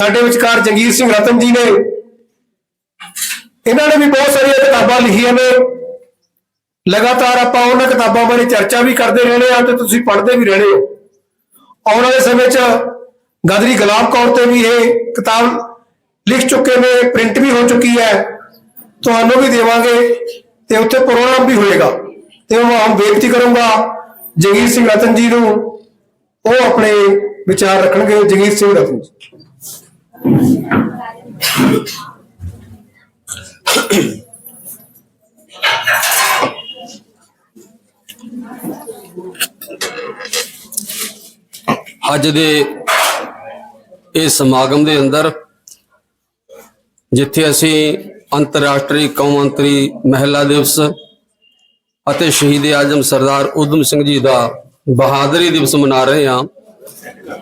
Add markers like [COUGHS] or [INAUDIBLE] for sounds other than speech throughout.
ਸਾਡੇ ਵਿਚਕਾਰ ਜੰਗੀਰ ਸਿੰਘ ਰਤਨ ਜੀ ਨੇ, ਇਹਨਾਂ ਨੇ ਵੀ ਬਹੁਤ ਸਾਰੀਆਂ ਕਿਤਾਬਾਂ ਲਿਖੀਆਂ ਨੇ। ਲਗਾਤਾਰ ਆਪਾਂ ਉਹਨਾਂ ਕਿਤਾਬਾਂ ਬਾਰੇ ਚਰਚਾ ਵੀ ਕਰਦੇ ਰਹਿੰਦੇ ਆ ਤੇ ਤੁਸੀਂ ਪੜ੍ਹਦੇ ਵੀ ਰਹਿੰਦੇ ਹੋ। ਆਉਣ ਵਾਲੇ ਸਮੇਂ 'ਚ ਗਦਰੀ ਗੁਲਾਬ ਕੌਰ ਤੇ ਵੀ ਇਹ ਕਿਤਾਬ ਲਿਖ ਚੁੱਕੇ ਨੇ, ਪ੍ਰਿੰਟ ਵੀ ਹੋ ਚੁੱਕੀ ਹੈ। ਤੁਹਾਨੂੰ ਵੀ ਦੇਵਾਂਗੇ ਤੇ ਉੱਥੇ ਪ੍ਰੋਗਰਾਮ ਵੀ ਹੋਏਗਾ। ਤੇ ਮੈਂ ਆਮ ਬੇਨਤੀ ਕਰੂੰਗਾ ਜਗੀਰ ਸਿੰਘ ਰਤਨ ਜੀ ਨੂੰ, ਉਹ ਆਪਣੇ ਵਿਚਾਰ ਰੱਖਣਗੇ ਜਗੀਰ ਸਿੰਘ ਰਤਨ ਜੀ। ਅੱਜ ਦੇ ਇਸ ਸਮਾਗਮ ਦੇ ਅੰਦਰ ਜਿੱਥੇ ਅਸੀਂ ਅੰਤਰਰਾਸ਼ਟਰੀ ਕੌਮਾਂਤਰੀ ਮਹਿਲਾ ਦਿਵਸ ਅਤੇ ਸ਼ਹੀਦ ਆਜਮ ਸਰਦਾਰ ਉਦਮ ਸਿੰਘ ਜੀ ਦਾ ਬਹਾਦਰੀ ਦਿਵਸ ਮਨਾ ਰਹੇ ਹਾਂ।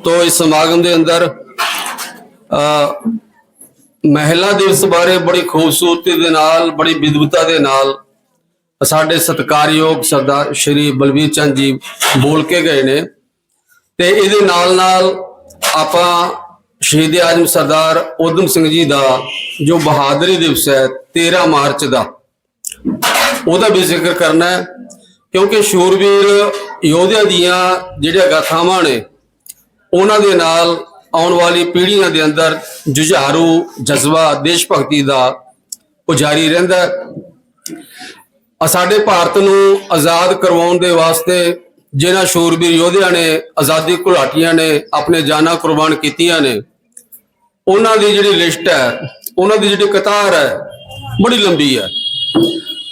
ਤੋਂ ਇਸ ਸਮਾਗਮ ਦੇ ਅੰਦਰ ਮਹਿਲਾ ਦਿਵਸ ਬਾਰੇ ਬੜੀ ਖੂਬਸੂਰਤੀ ਦੇ ਨਾਲ, ਬੜੀ ਵਿਦਵਤਾ ਦੇ ਨਾਲ ਸਾਡੇ ਸਤਿਕਾਰਯੋਗ ਸਰਦਾਰ ਸ਼੍ਰੀ ਬਲਵੀਰ ਚੰਦ ਜੀ ਬੋਲ ਕੇ ਗਏ ਨੇ। ਤੇ ਇਹਦੇ ਨਾਲ ਨਾਲ ਆਪਾਂ ਸ਼ਹੀਦ ਆਜਮ ਸਰਦਾਰ ਉਦਮ ਸਿੰਘ ਜੀ ਦਾ ਜੋ ਬਹਾਦਰੀ ਦਿਵਸ ਹੈ 13 ਮਾਰਚ ਦਾ, ਉਹਦਾ ਵੀ ਜ਼ਿਕਰ ਕਰਨਾ ਹੈ। ਕਿਉਂਕਿ ਸ਼ੂਰਵੀਰ ਯੋਧਿਆਂ ਦੀਆਂ ਜਿਹੜੀਆਂ ਗਾਥਾਵਾਂ ਨੇ, ਉਹਨਾਂ ਦੇ ਨਾਲ ਆਉਣ ਵਾਲੀ ਪੀੜ੍ਹੀਆਂ ਦੇ ਅੰਦਰ ਜੁਝਾਰੂ ਜਜ਼ਬਾ ਦੇਸ਼ ਭਗਤੀ ਦਾ ਉਹ ਜਾਰੀ ਰਹਿੰਦਾ ਆ ਸਾਡੇ ਭਾਰਤ ਨੂੰ ਆਜ਼ਾਦ ਕਰਵਾਉਣ ਦੇ ਵਾਸਤੇ ਜਿਨ੍ਹਾਂ ਸ਼ੂਰਬੀਰ ਯੋਧਿਆਂ ਨੇ ਆਜ਼ਾਦੀ ਘੁਲਾਟੀਆਂ ਨੇ, ਆਪਣੇ ਜਾਨਾਂ ਕੁਰਬਾਨ ਕੀਤੀਆਂ ਨੇ, ਉਹਨਾਂ ਦੀ ਜਿਹੜੀ ਲਿਸਟ ਹੈ, ਉਹਨਾਂ ਦੀ ਜਿਹੜੀ ਕਤਾਰ ਹੈ, ਬੜੀ ਲੰਬੀ ਹੈ।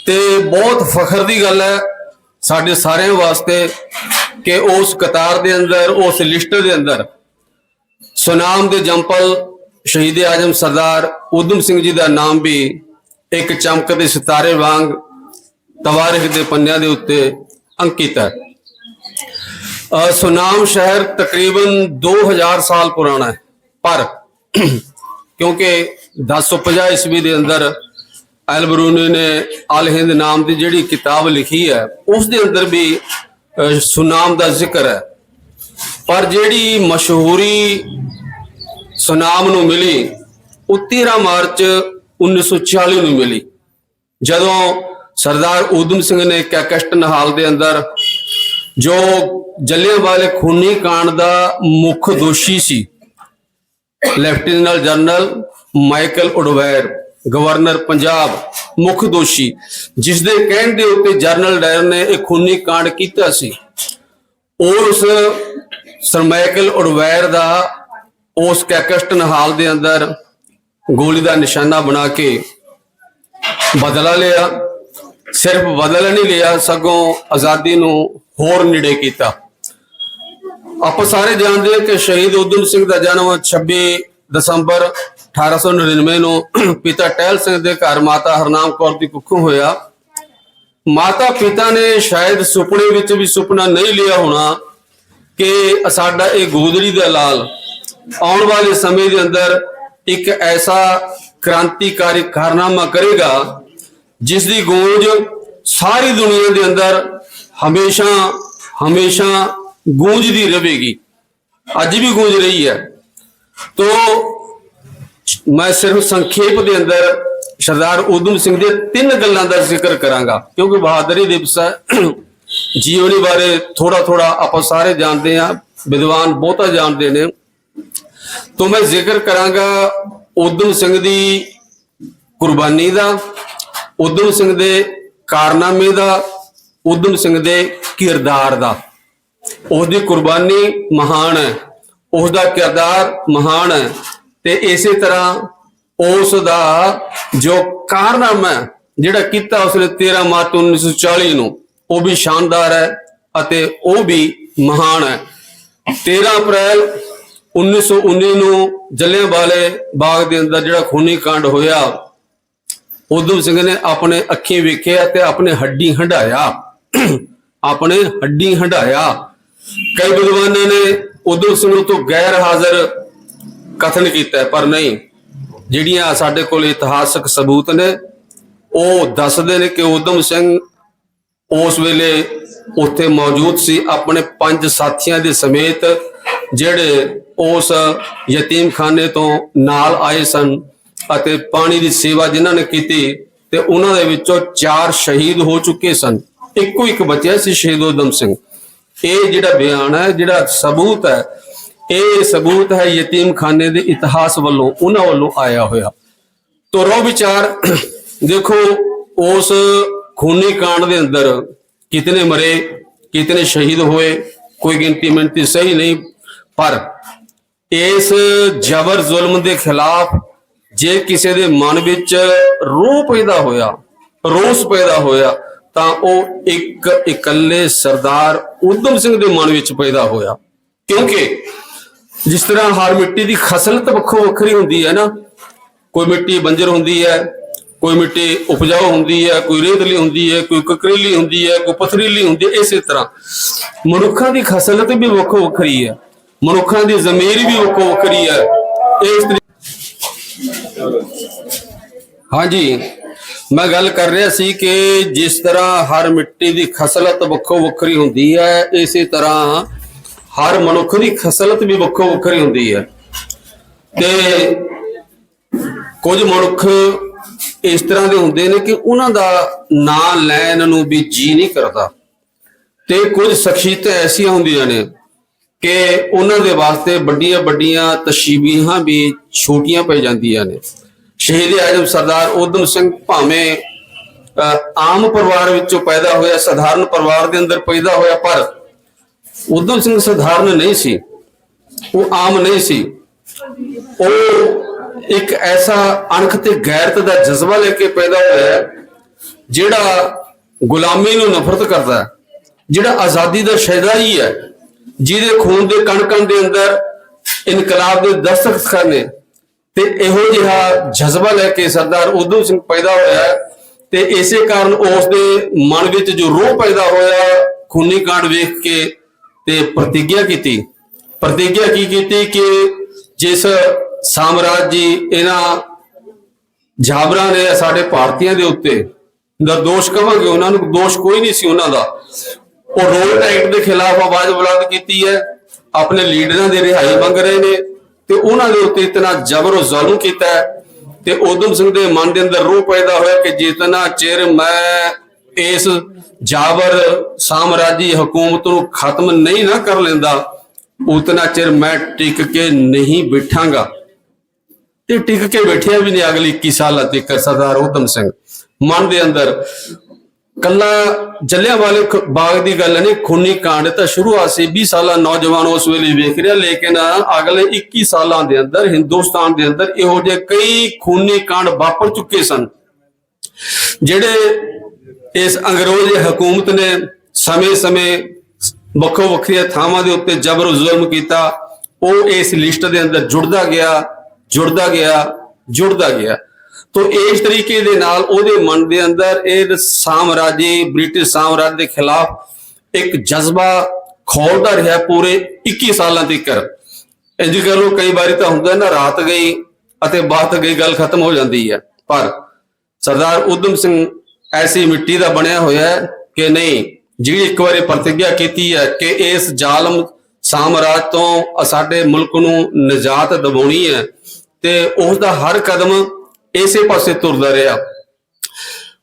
ਤੇ ਬਹੁਤ ਫਖਰ ਦੀ ਗੱਲ ਹੈ ਸਾਡੇ ਸਾਰਿਆਂ ਵਾਸਤੇ ਕਿ ਉਸ ਕਤਾਰ ਦੇ ਅੰਦਰ, ਉਸ ਲਿਸਟ ਦੇ ਅੰਦਰ ਸੁਨਾਮ ਦੇ ਜੰਪਲ ਸ਼ਹੀਦ ਆਜਮ ਸਰਦਾਰ ਉਦਮ ਸਿੰਘ ਜੀ ਦਾ ਨਾਮ ਵੀ ਇੱਕ ਚਮਕਦੇ ਸਿਤਾਰੇ ਵਾਂਗ ਤਵਾਰਿਖ ਦੇ ਪੰਨਿਆਂ ਦੇ ਉੱਤੇ ਅੰਕਿਤ ਹੈ। ਸੁਨਾਮ ਸ਼ਹਿਰ ਤਕਰੀਬਨ 2000 ਸਾਲ ਪੁਰਾਣਾ ਹੈ ਪਰ ਕਿਉਂਕਿ 1050 ਈਸਵੀ ਦੇ ਅੰਦਰ ਅਲਬਰੂਨੀ ਨੇ ਅਲ ਹਿੰਦ ਨਾਮ ਦੀ ਜਿਹੜੀ ਕਿਤਾਬ ਲਿਖੀ ਹੈ ਉਸ ਦੇ ਅੰਦਰ ਵੀ ਅ, ਸੁਨਾਮ ਦਾ ਜ਼ਿਕਰ ਹੈ। ਪਰ ਜਿਹੜੀ ਮਸ਼ਹੂਰੀ ਸੁਨਾਮ ਨੂੰ ਮਿਲੀ, ਉਹ 13 ਮਾਰਚ 1940 ਨੂੰ ਮਿਲੀ। ਜਦੋਂ ਸਰਦਾਰ ਊਧਮ ਸਿੰਘ ਨੇ ਕੈਕਸਟ ਨਹਾਲ ਦੇ ਅੰਦਰ, ਜੋ ਜਲਿਆਂਵਾਲੇ ਖੂਨੀ ਕਾਂਡ ਦਾ ਮੁੱਖ ਦੋਸ਼ੀ ਸੀ, lieutenant general Michael O'Dwyer, governor Punjab ਮੁੱਖ ਦੋਸ਼ੀ ਜਿਸ ਦੇ ਕਹਿਣ ਦੇ ਉੱਤੇ ਜਨਰਲ ਡਾਇਰ ਨੇ ਇਹ ਖੂਨੀ ਕਾਂਡ ਕੀਤਾ ਸੀ ਉਸ ਸਰ ਮਾਈਕਲ ਉਡਵੈਰ ਦਾ ਉਸ ਕੈਕਸਟਨ ਹਾਲ ਦੇ ਅੰਦਰ ਗੋਲੀ ਦਾ ਨਿਸ਼ਾਨਾ ਬਣਾ ਕੇ ਬਦਲਾ ਲਿਆ। ਸਿਰਫ ਬਦਲਾ ਨਹੀਂ ਲਿਆ, ਸਗੋਂ ਆਜ਼ਾਦੀ ਨੂੰ ਹੋਰ ਨੇੜੇ ਕੀਤਾ। ਆਪਾਂ ਸਾਰੇ ਜਾਣਦੇ ਹਾਂ ਕਿ ਸ਼ਹੀਦ ਉਦਮ ਸਿੰਘ ਦਾ ਜਨਮ 26 ਦਸੰਬਰ 1899 ਨੂੰ ਪਿਤਾ ਟਹਿਲ ਸਿੰਘ ਦੇ ਘਰ ਮਾਤਾ ਹਰਨਾਮ ਕੌਰ ਦੀ ਕੁੱਖੋਂ ਹੋਇਆ। ਮਾਤਾ ਪਿਤਾ ਨੇ ਸ਼ਾਇਦ ਸੁਪਨੇ ਵਿੱਚ ਵੀ ਸੁਪਨਾ ਨਹੀਂ ਲਿਆ ਹੋਣਾ। ਕਿ ਸਾਡਾ ਇਹ ਗੋਦੜੀ ਦਾ ਲਾਲ ਆਉਣ ਵਾਲੇ ਸਮੇਂ ਦੇ ਅੰਦਰ ਇੱਕ ਐਸਾ ਕ੍ਰਾਂਤੀਕਾਰੀ ਕਾਰਨਾਮਾ ਕਰੇਗਾ ਜਿਸ ਦੀ ਗੂੰਜ ਸਾਰੀ ਦੁਨੀਆ ਦੇ ਅੰਦਰ ਹਮੇਸ਼ਾ ਹਮੇਸ਼ਾ ਗੂੰਜਦੀ ਰਹੇਗੀ। ਅੱਜ ਵੀ ਗੂੰਜ ਰਹੀ ਹੈ। ਤੋ ਮੈਂ ਸਿਰਫ ਸੰਖੇਪ ਦੇ ਅੰਦਰ ਸਰਦਾਰ ਉਦਮ ਸਿੰਘ ਦੇ ਤਿੰਨ ਗੱਲਾਂ ਦਾ ਜ਼ਿਕਰ ਕਰਾਂਗਾ, ਕਿਉਂਕਿ ਬਹਾਦਰੀ ਦਿਵਸ ਹੈ। ਜੀਵਨੀ ਬਾਰੇ ਥੋੜਾ ਥੋੜਾ ਆਪਾਂ ਸਾਰੇ ਜਾਣਦੇ ਆ ਵਿਦਵਾਨ ਬਹੁਤਾ ਜਾਣਦੇ ਨੇ। ਤੋ ਮੈਂ ਜ਼ਿਕਰ ਕਰਾਂਗਾ ਉਦਮ ਸਿੰਘ ਦੀ ਕੁਰਬਾਨੀ ਦਾ ਉਦਮ ਸਿੰਘ ਦੇ ਕਾਰਨਾਮੇ ਦਾ ਉਦਮ ਸਿੰਘ ਦੇ ਕਿਰਦਾਰ ਦਾ। ਉਸ ਦੀ ਕੁਰਬਾਨੀ ਮਹਾਨ ਹੈ ਉਸ ਦਾ ਕਿਰਦਾਰ ਮਹਾਨ ਹੈ ਤੇ ਇਸੇ ਤਰ੍ਹਾਂ ਉਸ ਦਾ ਜੋ ਕਾਰਨਾਮਾ ਜਿਹੜਾ ਕੀਤਾ ਉਸਨੇ 13 ਮਾਰਚ 1940 ਨੂੰ ਉਹ ਵੀ ਸ਼ਾਨਦਾਰ ਹੈ ਅਤੇ ਉਹ ਵੀ ਮਹਾਨ ਹੈ। 13 ਅਪ੍ਰੈਲ 1919 ਨੂੰ ਜਲਿਆਂਵਾਲੇ ਬਾਗ ਦੇ ਅੰਦਰ ਜਿਹੜਾ ਖੂਨੀ ਕਾਂਡ ਹੋਇਆ, ਉਦਮ ਸਿੰਘ ਨੇ ਆਪਣੇ ਅੱਖੀਂ ਵੇਖਿਆ ਤੇ ਆਪਣੇ ਹੱਡੀ ਹੰਡਾਇਆ ਆਪਣੇ ਹੱਡੀ ਹੰਡਾਇਆ ਕਈ ਵਿਦਵਾਨਾਂ ਨੇ ਉਦਮ ਸਿੰਘ ਤੋਂ ਗੈਰ ਹਾਜ਼ਰ ਕਥਨ ਕੀਤਾ, ਪਰ ਨਹੀਂ। ਜਿਹੜੀਆਂ ਸਾਡੇ ਕੋਲ ਇਤਿਹਾਸਕ ਸਬੂਤ ਨੇ, ਉਹ ਦੱਸਦੇ ਨੇ ਕਿ ਉਦਮ ਸਿੰਘ ਉਸ ਵੇਲੇ ਉੱਥੇ ਮੌਜੂਦ ਸੀ ਆਪਣੇ ਪੰਜ ਸਾਥੀਆਂ ਦੇ ਸਮੇਤ, ਜਿਹੜੇ ਉਸ ਯਤੀਮਖਾਨੇ ਤੋਂ ਨਾਲ ਆਏ ਸਨ ਅਤੇ ਪਾਣੀ ਦੀ ਸੇਵਾ ਜਿਨ੍ਹਾਂ ਨੇ ਕੀਤੀ ਤੇ ਉਹਨਾਂ ਦੇ ਵਿੱਚੋਂ ਚਾਰ ਸ਼ਹੀਦ ਹੋ ਚੁੱਕੇ ਸਨ। ਇੱਕੋ ਇੱਕ ਬਚਿਆ ਸੀ ਸ਼ਹੀਦ ਉਦਮ ਸਿੰਘ। ਇਹ ਜਿਹੜਾ ਬਿਆਨ ਹੈ, ਜਿਹੜਾ ਸਬੂਤ ਹੈ, ਇਹ ਸਬੂਤ ਹੈ ਯਤੀਮਖਾਨੇ ਦੇ ਇਤਿਹਾਸ ਵੱਲੋਂ, ਉਹਨਾਂ ਵੱਲੋਂ ਆਇਆ ਹੋਇਆ। ਤੋ ਵਿਚਾਰ, ਦੇਖੋ, ਉਸ ਖੂਨੀ ਕਾਂਡ ਦੇ ਅੰਦਰ ਕਿਤਨੇ ਮਰੇ, ਕਿਤਨੇ ਸ਼ਹੀਦ ਹੋਏ, ਕੋਈ ਗਿਣਤੀ ਮਿੰਤੀ ਸਹੀ ਨਹੀਂ, ਪਰ ਇਸ ਜ਼ਬਰ ਜ਼ੁਲਮ ਦੇ ਖਿਲਾਫ ਜੇ ਕਿਸੇ ਦੇ ਮਨ ਵਿੱਚ ਰੋਹ ਪੈਦਾ ਹੋਇਆ, ਰੋਸ ਪੈਦਾ ਹੋਇਆ, ਤਾਂ ਉਹ ਇੱਕ ਇਕੱਲੇ ਸਰਦਾਰ ਉਦਮ ਸਿੰਘ ਦੇ ਮਨ ਵਿੱਚ ਪੈਦਾ ਹੋਇਆ। ਕਿਉਂਕਿ ਜਿਸ ਤਰ੍ਹਾਂ ਹਰ ਮਿੱਟੀ ਦੀ ਖਸਲਤ ਵੱਖੋ ਵੱਖਰੀ ਹੁੰਦੀ ਹੈ ਨਾ, ਕੋਈ ਮਿੱਟੀ ਬੰਜਰ ਹੁੰਦੀ ਹੈ ਕੋਈ ਮਿੱਟੀ ਉਪਜਾਊ ਹੁੰਦੀ ਹੈ, ਕੋਈ ਰੇਤਲੀ ਹੁੰਦੀ ਹੈ, ਕੋਈ ਕਕਰੀਲੀ ਹੁੰਦੀ ਹੈ, ਕੋਈ ਪਥਰੀਲੀ ਹੁੰਦੀ ਹੈ, ਇਸੇ ਤਰ੍ਹਾਂ। ਮਨੁੱਖਾਂ ਦੀ ਖਸਲਤ ਵੀ ਵੱਖੋ ਵੱਖਰੀ ਹੈ। ਮਨੁੱਖਾਂ ਦੀ ਜ਼ਮੀਰ ਵੀ ਵੱਖੋ ਵੱਖਰੀ ਹੈ। ਇਸ ਹਾਂਜੀ, ਮੈਂ ਗੱਲ ਕਰ ਰਿਹਾ ਸੀ ਕਿ ਜਿਸ ਤਰ੍ਹਾਂ ਹਰ ਮਿੱਟੀ ਦੀ ਖਸਲਤ ਵੱਖੋ ਵੱਖਰੀ ਹੁੰਦੀ ਹੈ, ਇਸੇ ਤਰ੍ਹਾਂ ਹਰ ਮਨੁੱਖ ਦੀ ਖਸਲਤ ਵੀ ਵੱਖੋ ਵੱਖਰੀ ਹੁੰਦੀ ਹੈ। ਤੇ ਕੁਝ ਮਨੁੱਖ ਇਸ ਤਰ੍ਹਾਂ ਦੇ ਹੁੰਦੇ ਨੇ ਕਿ ਉਹਨਾਂ ਦਾ ਨਾਂ ਲੈਣ ਨੂੰ ਵੀ ਜੀ ਨਹੀਂ ਕਰਦਾ। ਤੇ ਕੁਝ ਸ਼ਖਸੀਅਤਾਂ ਐਸੀਆਂ ਹੁੰਦੀਆਂ ਨੇ ਕਿ ਉਹਨਾਂ ਦੇ ਵਾਸਤੇ ਵੱਡੀਆਂ ਵੱਡੀਆਂ ਤਸ਼ਬੀਹਾਂ ਵੀ ਛੋਟੀਆਂ ਪੈ ਜਾਂਦੀਆਂ ਨੇ। ਸ਼ਹੀਦ ਆਜਮ ਸਰਦਾਰ ਉਦਮ ਸਿੰਘ ਭਾਵੇਂ ਅਹ, ਆਮ ਪਰਿਵਾਰ ਵਿੱਚੋਂ ਪੈਦਾ ਹੋਇਆ ਸਧਾਰਨ ਪਰਿਵਾਰ ਦੇ ਅੰਦਰ ਪੈਦਾ ਹੋਇਆ ਪਰ ਉਦਮ ਸਿੰਘ ਸਧਾਰਨ ਨਹੀਂ ਸੀ। ਉਹ ਆਮ ਨਹੀਂ ਸੀ। ਉਹ ਇੱਕ ਐਸਾ ਅਣਖ ਤੇ ਗੈਰਤ ਦਾ ਜਜ਼ਬਾ ਲੈ ਕੇ ਪੈਦਾ ਹੋਇਆ ਜਿਹੜਾ ਗੁਲਾਮੀ ਨੂੰ ਨਫ਼ਰਤ ਕਰਦਾ ਹੈ, ਜਿਹੜਾ ਆਜ਼ਾਦੀ ਦਾ ਸ਼ਹਿਦਾਈ ਹੈ, ਜਿਹਦੇ ਖੂਨ ਦੇ ਕਣ ਕਣ ਦੇ ਅੰਦਰ ਇਨਕਲਾਬ ਦੇ ਦਸਤਖਤ ਕਰਨੇ ਤੇ ਇਹੋ ਜਿਹਾ ਜਜ਼ਬਾ ਲੈ ਕੇ ਸਰਦਾਰ ਉਦਮ ਸਿੰਘ ਪੈਦਾ ਹੋਇਆ ਤੇ ਇਸੇ ਕਾਰਨ ਉਸ ਦੇ ਮਨ ਵਿੱਚ ਜੋ ਰੋਹ ਪੈਦਾ ਹੋਇਆ, ਖੂਨੀ ਕਾਂਡ ਵੇਖ ਕੇ ਤੇ ਪ੍ਰਤੀਗਿਆ ਕੀਤੀ। ਪ੍ਰਤੀਗਿਆ ਕੀ ਕੀਤੀ ਕਿ ਜਿਸ ਸਾਮਰਾਜ ਜੀ, ਇਹਨਾਂ ਜਾਬਰਾਂ ਨੇ ਸਾਡੇ ਭਾਰਤੀਆਂ ਦੇ ਉੱਤੇ ਦਾ ਦੋਸ਼ ਕਵਾਂਗੇ। ਉਹਨਾਂ ਨੂੰ ਦੋਸ਼ ਕੋਈ ਨਹੀਂ ਸੀ ਉਹਨਾਂ ਦਾ। ਉਹ ਰੋਲ ਐਕਟ ਦੇ ਖਿਲਾਫ ਆਵਾਜ਼ ਬੁਲੰਦ ਕੀਤੀ ਹੈ। ਆਪਣੇ ਲੀਡਰਾਂ ਦੇ ਰਿਹਾਈ ਮੰਗ ਰਹੇ ਨੇ ਤੇ ਉਹਨਾਂ ਦੇ ਉੱਤੇ ਇਤਨਾ ਜ਼ਬਰ ਔਰ ਜ਼ੁਲਮ ਕੀਤਾ ਹੈ ਤੇ ਉਦਮ ਸਿੰਘ ਦੇ ਮਨ ਦੇ ਅੰਦਰ ਰੋਹ ਪੈਦਾ ਹੋਇਆ ਕਿ ਜਿਤਨਾ ਚਿਰ ਮੈਂ ਇਸ ਜਾਬਰ ਸਾਮਰਾਜੀ ਹਕੂਮਤ ਨੂੰ ਖਤਮ ਨਹੀਂ ਨਾ ਕਰ ਲੈਂਦਾ, ਉਤਨਾ ਚਿਰ ਮੈਂ ਟਿਕ ਕੇ ਨਹੀਂ ਬਿਠਾਂਗਾ। ਤੇ ਟਿਕ ਕੇ ਬੈਠਿਆ ਵੀ ਨੇ ਅਗਲੇ 21 ਸਾਲਾਂ ਤੱਕ ਸਰਦਾਰ ਉਦਮ ਸਿੰਘ। ਮਨ ਦੇ ਅੰਦਰ ਕੱਲਾ ਜੱਲਿਆਂ ਵਾਲੇ ਬਾਗ ਦੀ ਗੱਲ ਨਹੀਂ, ਖੂਨੀ ਕਾਂਡ ਤਾਂ ਸ਼ੁਰੂਆਤ ਸੀ 20 ਸਾਲਾਂ ਨੌਜਵਾਨ ਉਸ ਵੇਲੇ ਵੇਖ ਰਿਹਾ, ਲੇਕਿਨ ਅਗਲੇ 21 ਸਾਲਾਂ ਦੇ ਅੰਦਰ, ਹਿੰਦੁਸਤਾਨ ਦੇ ਅੰਦਰ ਇਹੋ ਜਿਹੇ ਕਈ ਖੂਨੀ ਕਾਂਡ ਵਾਪਰ ਚੁੱਕੇ ਸਨ, ਜਿਹੜੇ ਇਸ ਅੰਗਰੇਜ਼ ਹਕੂਮਤ ਨੇ ਸਮੇਂ-ਸਮੇਂ ਵੱਖੋ ਵੱਖਰੀਆਂ ਥਾਵਾਂ ਦੇ ਉੱਤੇ ਜ਼ਬਰ ਜ਼ੁਲਮ ਕੀਤਾ, ਉਹ ਇਸ ਲਿਸਟ ਦੇ ਅੰਦਰ ਜੁੜਦਾ ਗਿਆ। ਜੁੜਦਾ ਗਿਆ ਜੁੜਦਾ ਗਿਆ। ਤੋ ਇਸ ਤਰੀਕੇ ਦੇ ਨਾਲ ਉਹਦੇ ਮਨ ਦੇ ਅੰਦਰ ਇਹ ਸਾਮਰਾਜੀ, ਬ੍ਰਿਟਿਸ਼ ਸਾਮਰਾਜ ਦੇ ਖਿਲਾਫ ਇੱਕ ਜਜ਼ਬਾ ਖੋਲਦਾ ਰਿਹਾ ਪੂਰੇ 21 ਸਾਲਾਂ ਤੱਕ ਇੰਜ ਕਹ ਲੋ ਕਈ ਵਾਰੀ ਤਾਂ ਹੁੰਦਾ ਨਾ, ਰਾਤ ਗਈ ਅਤੇ ਬਾਤ ਗਈ, ਗੱਲ ਖਤਮ ਹੋ ਜਾਂਦੀ ਹੈ। ਪਰ ਸਰਦਾਰ ਉਦਮ ਸਿੰਘ ਐਸੀ ਮਿੱਟੀ ਦਾ ਬਣਿਆ ਹੋਇਆ ਹੈ ਕਿ ਨਹੀਂ, ਜਿਹੜੀ ਇੱਕ ਵਾਰੀ ਪ੍ਰਤੀਗਿਆ ਕੀਤੀ ਹੈ ਕਿ ਇਸ ਜ਼ਾਲਮ ਸਾਮਰਾਜ ਤੋਂ ਸਾਡੇ ਮੁਲਕ ਨੂੰ ਨਜਾਤ ਦਿਵਾਉਣੀ ਹੈ ਤੇ ਉਸ ਦਾ ਹਰ ਕਦਮ ਇਸੇ ਪਾਸੇ ਤੁਰਦਾ ਰਿਹਾ।